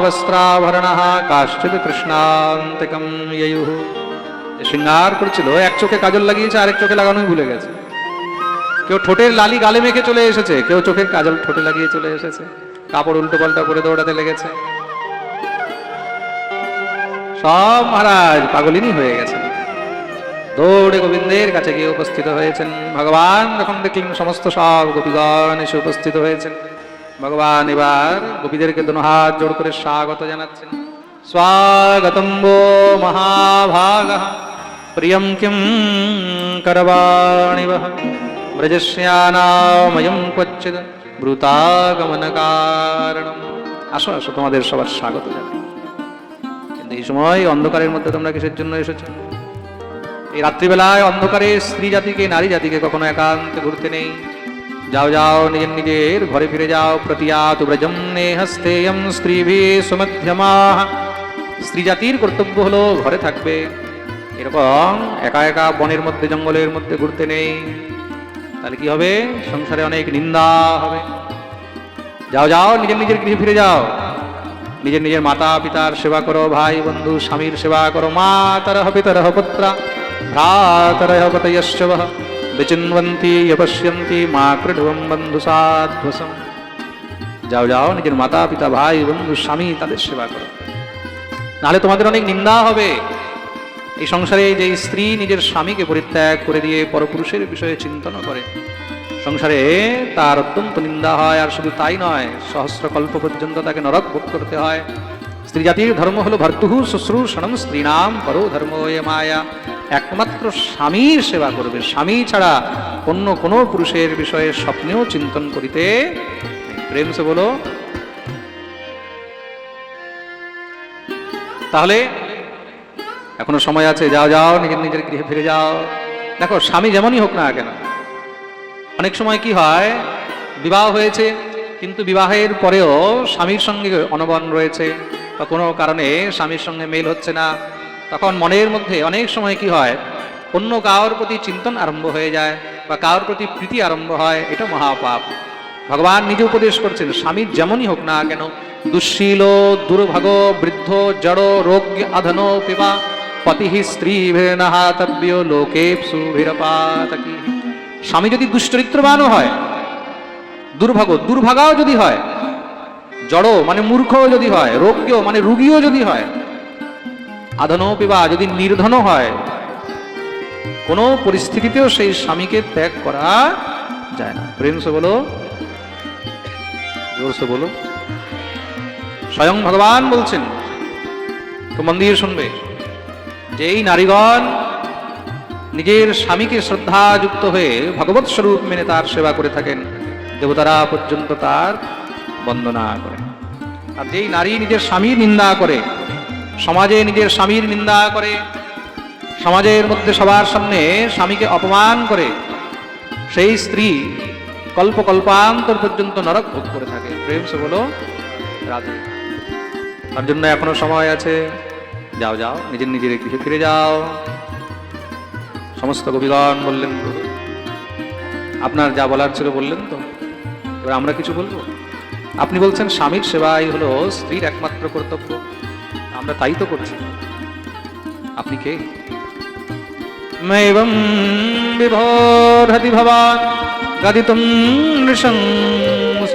বস্ত্রাভরণ কাশ্চিত কৃষ্ণান্তিকম you শৃঙ্গার করেছিল এক চোখে কাজল লাগিয়েছে আরেক চোখে লাগানোই ভুলে গেছে কেউ ঠোঁটের লালি গালে মেখে চলে এসেছে কেউ চোখের কাজল ঠোঁটে লাগিয়ে চলে এসেছে কাপড় উল্টো পাল্টা করে দৌড়াতে লেগেছে সব মহারাজ পাগলিনী হয়ে গেছেন দৌড়ে গোবিন্দের কাছে গিয়ে উপস্থিত হয়েছেন ভগবান যখন দেখলেন সমস্ত সব গোপীগণ এসে উপস্থিত হয়েছেন ভগবান, এবার গোপীদেরকে হাত জোড় করে স্বাগত জানাচ্ছেন স্বাগতম গো মহাভাগ। প্রিয়ম কিম করবাণি বহ ব্রজস্যানাময়ম ক্বচিদ ব্রুতাগমন কারণম আসো আসো, তোমাদের সবার স্বাগত জানাই। কিন্তু এই সময় অন্ধকারের মধ্যে তোমরা কিসের জন্য এসেছ? এই রাত্রিবেলায় অন্ধকারে স্ত্রী জাতিকে নারী জাতিকে কখনো একান্তে ঘুরতে নেই। যাও যাও, নিজের নিজের ঘরে ফিরে যাও, প্রতিয়াতু ব্রজম নেহস্তেয়ম স্ত্রীভি সুমধ্যমা স্ত্রী জাতির কর্তব্য হলো ঘরে থাকবে। এরকম একা একা বনের মধ্যে, জঙ্গলের মধ্যে ঘুরতে নেই। তাহলে কি হবে? সংসারে অনেক নিন্দা হবে। যাও যাও, নিজের নিজের গৃহে ফিরে যাও। নিজের নিজের মাতা পিতার সেবা করো ভাই বন্ধু স্বামীর সেবা করো, মা, তরহ পিতরহ পুত্রা, ভ্রাতরহ পতয়শ্চ বহ বিচিন্বন্তি যপশ্যন্তি মা কৃঢুবম বন্ধু সাধ্বসম যাও যাও নিজের মাতা পিতা ভাই বন্ধু স্বামী তাদের সেবা করো। নাহলে তোমাদের অনেক নিন্দা হবে। এই সংসারে যে স্ত্রী নিজের স্বামীকে পরিত্যাগ করে দিয়ে পরপুরুষের বিষয়ে চিন্তন করে, সংসারে তার অত্যন্ত নিন্দা হয়, আর শুধু তাই নয়, সহস্র কল্প পর্যন্ত তাকে নরক ভোগ করতে হয়। স্ত্রী জাতির ধর্ম হলো ভর্তুহু শুশ্রূষণম স্ত্রীনাম, পরো ধর্ম মায়া। একমাত্র স্বামীর সেবা করবে। স্বামী ছাড়া অন্য কোনো পুরুষের বিষয়ে স্বপ্নেও চিন্তন করিতে প্রেম সে বলো। তাহলে এখনও সময় আছে, যাও যাও, নিজের নিজের গৃহে ফিরে যাও। দেখো, স্বামী যেমনই হোক না কেন, অনেক সময় কি হয়, বিবাহ হয়েছে, কিন্তু বিবাহের পরেও স্বামীর সঙ্গে অনবন রয়েছে। বা কোনো কারণে স্বামীর সঙ্গে মেল হচ্ছে না, তখন মনের মধ্যে অনেক সময় কি হয়, অন্য কারোর প্রতি চিন্তন আরম্ভ হয়ে যায় বা কারোর প্রতি প্রীতি আরম্ভ হয়, এটা মহাপাপ। ভগবান নিজে উপদেশ করছেন স্বামীর যেমনই হোক না কেন, দুঃশীল, দুর্ভাগ, বৃদ্ধ, জড় রোগ আধন, পিবা পতি স্ত্রী নাহাতব্য লোকে স্বামী যদি দুশ্চরিত্রবানও হয়, দুর্ভাগ, দুর্ভাগাও যদি হয় জড় মানে মূর্খও যদি হয় রোগ্য মানে রুগীও যদি হয় আধন পিবা যদি নির্ধন হয়, কোনো পরিস্থিতিতেও সেই স্বামীকে ত্যাগ করা যায় না। প্রেম সে বলো জোরসে বলো। স্বয়ং ভগবান বলছেন, তো মন শুনবে, যে এই নারীগণ নিজের স্বামীকে শ্রদ্ধাযুক্ত হয়ে ভগবত স্বরূপ মেনে তার সেবা করে থাকেন। দেবতারা পর্যন্ত তার বন্দনা করে। আর যেই নারী নিজের স্বামীর নিন্দা করে, সমাজে নিজের স্বামীর নিন্দা করে, সমাজের মধ্যে সবার সামনে স্বামীকে অপমান করে, সেই স্ত্রী কল্প কল্পান্তর পর্যন্ত নরক ভোগ করে থাকে। প্রেম সে বলো, রাধে। তার জন্য এখনও সময় আছে। যাও যাও, নিজের নিজের গৃহে ফিরে যাও। সমস্ত কবিগণ বললেন, আপনার যা বলার ছিল বললেন তো। এবার আমরা কিছু বলব? আপনি বলছেন স্বামীর সেবাই হলো স্ত্রীর একমাত্র কর্তব্য। আমরা তাই তো করছি। আপনি কে? মেবম বিভোরহতি ভবান গদিতুম নৃশংস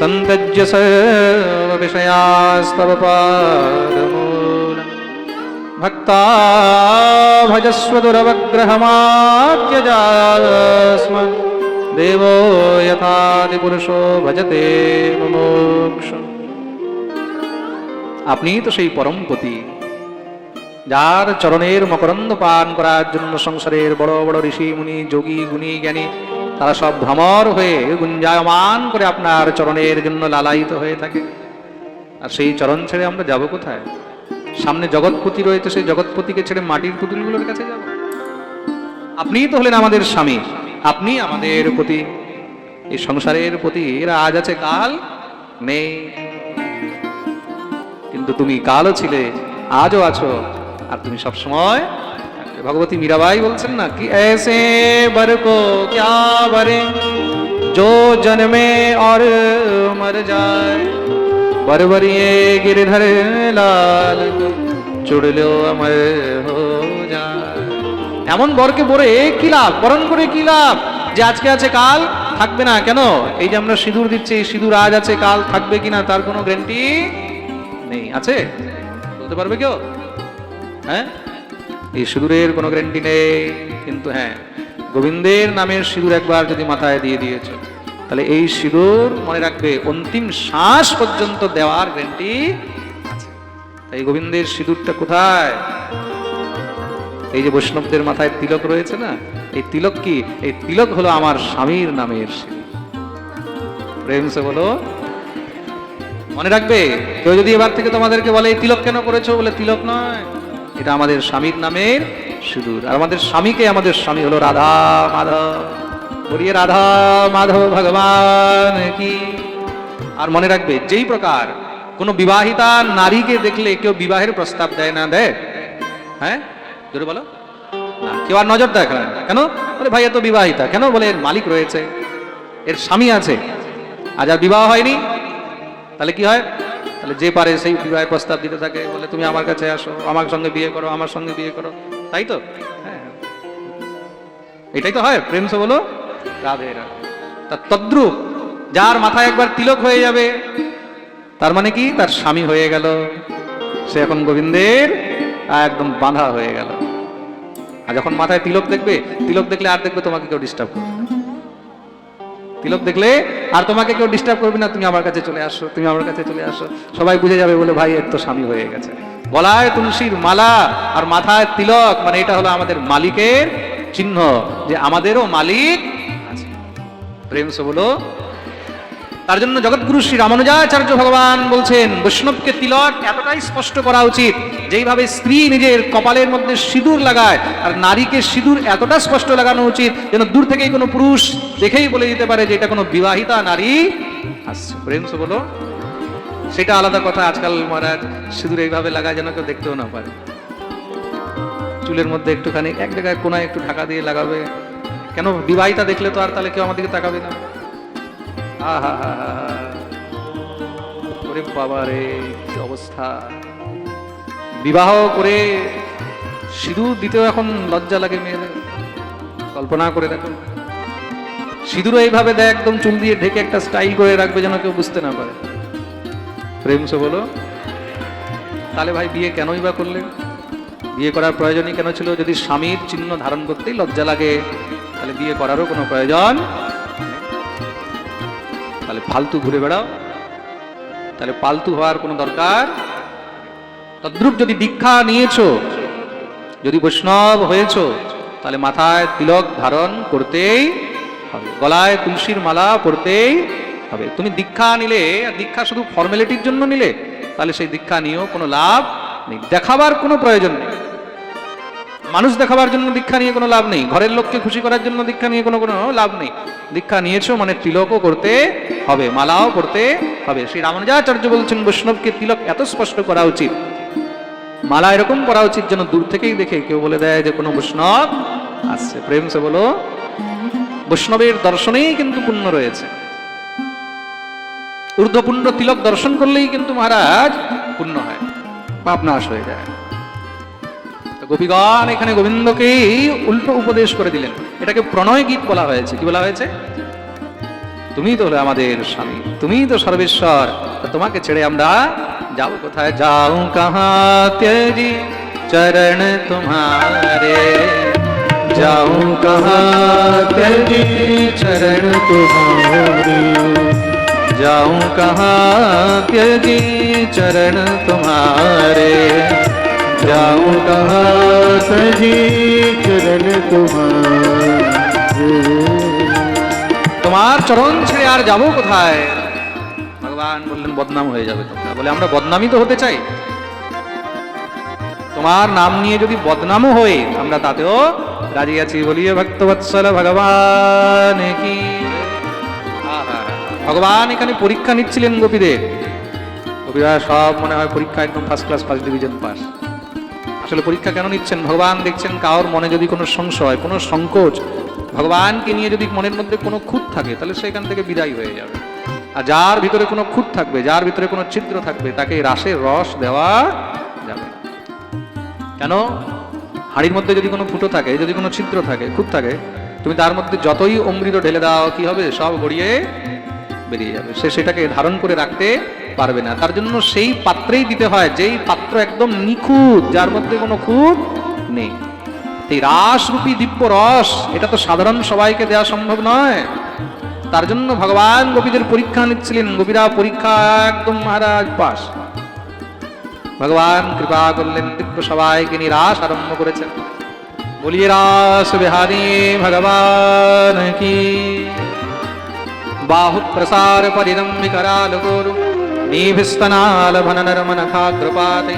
সন্তজ্য সর্ববিষয়াস্তব পাদমূল। ভক্তা ভজস্ব দুরবগ্রহমাদ্যজাস্ম देवो यथादिपुरुषो ভজতে মোক্ষ আপনিই তো সেই পরম পতি যার চরণের মকরন্দ পান করার জন্য সংসারের বড় বড় ঋষি মুনি যোগী গুণী জ্ঞানী তারা সব ভ্রমর হয়ে গুঞ্জায়মান করে আপনার চরণের জন্য লালায়িত হয়ে থাকে আর সেই চরণ ছেড়ে আমরা যাব কোথায় সামনে জগৎপতি রয়েছে সেই জগৎপতিকে ছেড়ে মাটির পুতুলগুলোর কাছে যাব আপনিই তো হলেন আমাদের স্বামী আপনি আমাদের প্রতি এই সংসারের প্রতি এরা আজ আছে কাল নেই কিন্তু তুমি কালও ছিলে আজও আছো আর তুমি সব সময় ভগবতী মীরাবাই বলছেন না কি ऐसे बर को क्या बरे जो जन्मे और मर जाए বরবরিয়ে গিরিধরে লাল চড়লেও আমার হো যায় এমন বরকে বরে কি লাভ? বরণ করে কি লাভ? যে আজকে আছে কাল, থাকবে না কেন? এই যে আমরা সিঁদুর দিচ্ছি সিঁদুর আজ আছে, কাল থাকবে কিনা তার কোনো গ্যারান্টি নেই। আছে? বলতে পারবে কেউ? হ্যাঁ? এই সিঁদুরের কোনো গ্যারান্টি নেই, কিন্তু হ্যাঁ গোবিন্দের নামের সিঁদুর একবার যদি মাথায় দিয়ে দিয়েছ, তাহলে এই সিঁদুর মনে রাখবে, অন্তিম শ্বাস পর্যন্ত দেওয়ার গ্যারান্টি আছে। তাই গোবিন্দের সিঁদুরটা কোথায়? এই যে বৈষ্ণবদের মাথায় তিলক রয়েছে না, এই তিলক কি? এই তিলক হলো আমার স্বামীর নামের সিঁদুর প্রেম সে বলো। মনে রাখবে, কেউ যদি এবার থেকে তোমাদেরকে বলে, এই তিলক কেন করেছ? বলে, তিলক নয়, এটা আমাদের স্বামীর নামের সিঁদুর। আর আমাদের স্বামীকে, আমাদের স্বামী হলো রাধা মাধব। বলিয়ে, রাধা মাধব ভগবান কি? আর মনে রাখবে, যেই প্রকার কোনো বিবাহিতা নারীকে দেখলে কেউ বিবাহের প্রস্তাব দেয় না, দেয়? হ্যাঁ? জোরে বলো। না, কেউ আর নজর দেখে না। কেন? বলে, ভাই এত বিবাহিতা। কেন? বলে, এর মালিক রয়েছে। এর স্বামী আছে। আজ আর বিবাহ হয়নি। তাহলে কি হয়? তাহলে যে পারে সেই বিবাহের প্রস্তাব দিতে থাকে। বলে, তুমি আমার কাছে আসো। আমার সঙ্গে বিয়ে করো, আমার সঙ্গে বিয়ে করো। তাই তো? হ্যাঁ। এটাই তো হয়। প্রেম সে বলো। রাধে রাধে। তা তদ্রুপ যার মাথায় একবার তিলক হয়ে যাবে, তার মানে কি? তার স্বামী হয়ে গেল। সে এখন গোবিন্দের একদম বাঁধা হয়ে গেল। আর যখন মাথায় তিলক দেখবে, তিলক দেখলে আর দেখবে তোমাকে কেউ ডিস্টার্ব করবে তিলক দেখলে আর তোমাকে কেউ ডিস্টার্ব করবে না, তুমি আমার কাছে চলে আসো, তুমি আমার কাছে চলে আসো। সবাই বুঝে যাবে বলে ভাই, এর তো স্বামী হয়ে গেছে। গলায় তুলসীর মালা আর মাথায় তিলক মানে এটা হলো আমাদের মালিকের চিহ্ন যে আমাদেরও মালিক আছে। প্রেম সে বলো তার জন্য জগৎগুরু শ্রী রামানুজাচার্য ভগবান বলছেন, বৈষ্ণবকে তিলক এতটাই স্পষ্ট করা উচিত, যেইভাবে স্ত্রী নিজের কপালের মধ্যে সিঁদুর লাগায় আর নারীকে সিঁদুর এতটা স্পষ্ট লাগানো উচিত যেন দূর থেকেই কোনো পুরুষ দেখেই বলে দিতে পারে যে এটা কোনো বিবাহিতা নারী আসছে। প্রেম সে বলো, সেটা আলাদা কথা আজকাল মহারাজ, সিঁদুর এইভাবে লাগায় যেন কেউ দেখতেও না পারে। চুলের মধ্যে একটুখানি, এক জায়গায় কোনায় একটু ঢাকা দিয়ে লাগাবে। কেন, বিবাহিতা দেখলে তো আর তাহলে কেউ আমাদেরকে তাকাবে না। ওরে বাবা রে, কি অবস্থা? বিবাহ করে সিঁদুর দিতেও এখন লজ্জা লাগে মেয়েদের কল্পনা করে দেখো। সিঁদুর এইভাবে দেয় একদম চুল দিয়ে ঢেকে একটা স্টাইল করে রাখবে যেন কেউ বুঝতে না পারে। প্রেম সে বলো, তাহলে ভাই বিয়ে কেনই বা করলে? বিয়ে করার প্রয়োজনই কেন ছিল? যদি স্বামীর চিহ্ন ধারণ করতেই লজ্জা লাগে, তাহলে বিয়ে করারও কোনো প্রয়োজন তাহলে ফালতু ঘুরে বেড়াও। তাহলে পালতু হওয়ার কোনো দরকার? তদ্রুপ যদি দীক্ষা নিয়েছো, যদি বৈষ্ণব হয়েছ, তাহলে মাথায় তিলক ধারণ করতেই হবে। গলায় তুলসীর মালা পড়তেই হবে। তুমি দীক্ষা নিলে দীক্ষা শুধু ফর্মালিটির জন্য নিলে, তাহলে সেই দীক্ষা নিয়েও কোনো লাভ নেই। দেখাবার কোনো প্রয়োজন নেই। মানুষ দেখাবার জন্য দীক্ষা নিয়ে কোনো লাভ নেই। ঘরের লোককে খুশি করার জন্য দীক্ষা নিয়ে কোনো কোনো লাভ নেই। দীক্ষা নিয়েছো মানে তিলকও করতে হবে, মালাও করতে হবে। শ্রী রামানুজাচার্য বলছেন, বৈষ্ণবকে তিলক এত স্পষ্ট করা উচিত। মালা এরকম করা উচিত যেন দূর থেকেই দেখে। কেউ বলে দেয় যে, কোনো বৈষ্ণব আসছে। প্রেম সে বলো, বৈষ্ণবের দর্শনেই কিন্তু পুণ্য রয়েছে। ঊর্ধ্বপুণ্য তিলক দর্শন করলেই কিন্তু মহারাজ পুণ্য হয়। পাপ নাশ হয়ে যায়। গোপীগণ এখানে গোবিন্দকেই উল্টো উপদেশ করে দিলেন। এটাকে প্রণয় গীত বলা হয়েছে। কি বলা হয়েছে? তুমি তো হলে আমাদের স্বামী, তুমি তো সর্বেশ্বর তোমাকে ছেড়ে আমরা যাব কোথায়? যাও কাহা তেজি চরণ তোমারে। যাও কাহা তেজি চরণ তোমারে। যাও কাহা তেজি চরণ তোমারে। যাও কাহা सजी चरण तुम्हारे তোমার চরণ ছেড়ে আর যাবো কোথায় ভগবান বললেন বদনাম হয়ে যাবে তোমরা বলে আমরা বদনামই তো হতে চাই তোমার নাম নিয়ে যদি বদনামও হয়ে আমরা তাতেও রাজি আছি বলিয়ে ভক্তবৎসল ভগবান কি আহা, ভগবান এখানে পরীক্ষা নিচ্ছিলেন গোপীদের গোপীরা সব মনে হয় পরীক্ষা একদম first class first division pass আসলে পরীক্ষা কেন নিচ্ছেন? ভগবান দেখছেন কারোর মনে যদি কোনো সংশয়, কোনো সংকোচ, ভগবানকে নিয়ে যদি মনের মধ্যে কোনো খুঁত থাকে, তাহলে সেখান থেকে বিদায় হয়ে যাবে। আর যার ভিতরে কোনো খুঁত থাকবে, যার ভিতরে কোনো ছিদ্র থাকবে, তাকে রাসের রস দেওয়া যাবে। কেন? হাঁড়ির মধ্যে যদি কোনো ফুটো থাকে, যদি কোনো ছিদ্র থাকে, খুঁত থাকে, তুমি তার মধ্যে যতই অমৃত ঢেলে দাও, কি হবে? সব গড়িয়ে বেরিয়ে যাবে। সে সেটাকে ধারণ করে রাখতে পারবে না। তার জন্য সেই পাত্রেই দিতে হয়, যেই পাত্র একদম নিখুঁত, যার মধ্যে কোনো খুঁত নেই। এই রাসরূপী দিব্য রস, এটা তো সাধারণ সবাইকে দেওয়া সম্ভব নয়। তার জন্য ভগবান গোপীদের পরীক্ষা নিচ্ছিলেন, গোপীরা পরীক্ষা একদম মহারাজ পাস। ভগবান কৃপা করলেন, দিব্য সবাইকে নিরাশ আরম্ভ করেছেন। বলিয়ে রাস বিহারি, ভগবান কি? বাহু প্রসার পরিণম্বিকরা লোকরূপ। गोरु नीभिस्तनाल भननरमनखाग्रपाते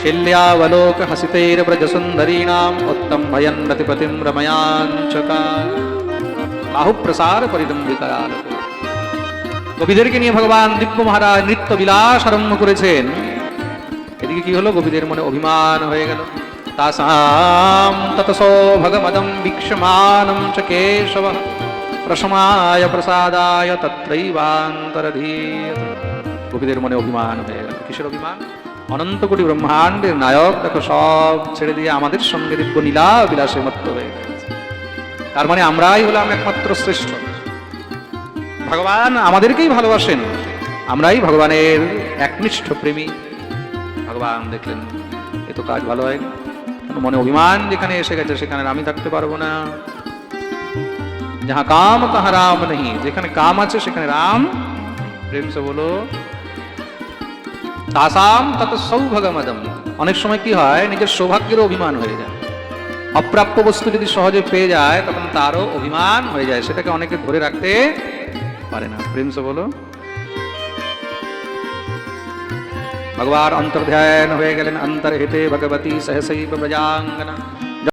शिल्यावलोक हसितैर्व्रज सुन्दरीणाम् उत्तम भयन् रतिपतिं रमयाञ्चका বাহু প্রসার পরিরম্বি कराल गोरु গোপীদেরকে নিয়ে ভগবান দিব্য মহারাজ নৃত্য বিলাস আরম্ভ করেছেন এদিকে কি হলো গোপীদের মনে অভিমান হয়ে গেল তাসাম ততসো ভগবদম বীক্ষমানম চ কেশব প্রসমায় প্রসাদায় তত্রৈবান্তরধীয়ত গোপীদের মনে অভিমান হয়ে গেল। কিসের অভিমান? অনন্ত কোটি ব্রহ্মাণ্ডের নায়ক, দেখো সব ছেড়ে দিয়ে আমাদের সঙ্গে দিব্য নীলা বিলাসে মত্ত হয়ে গেছে। তার মানে আমরাই হলাম একমাত্র শ্রেষ্ঠ। ভগবান আমাদেরকেই ভালোবাসেন। আমরাই ভগবানের একনিষ্ঠ প্রেমী। ভগবান দেখলেন, এ তো কাজ ভালো হয়। মনে অভিমান যেখানে এসে গেছে, সেখানে আমি থাকতে পারব না। যাহা কাম, তাহা রাম নেই। যেখানে কাম আছে, সেখানে রাম প্রেম সে বলো তাসাম তত সৌভাগ্যমাদম অনেক সময় কি হয়, নিজের সৌভাগ্যেরও অভিমান হয়ে যায়। অপ্রাপ্য বস্তু যদি সহজে পেয়ে যায়, তখন তারও অভিমান হয়ে যায়। সেটাকে অনেকে ধরে রাখতে পারে না। প্রেমস বলো। ভগবান অন্তর্ধ্যান হয়ে গেলেন অন্তর্হিতে ভগবতী সহসৈব ব্রজাঙ্গনা।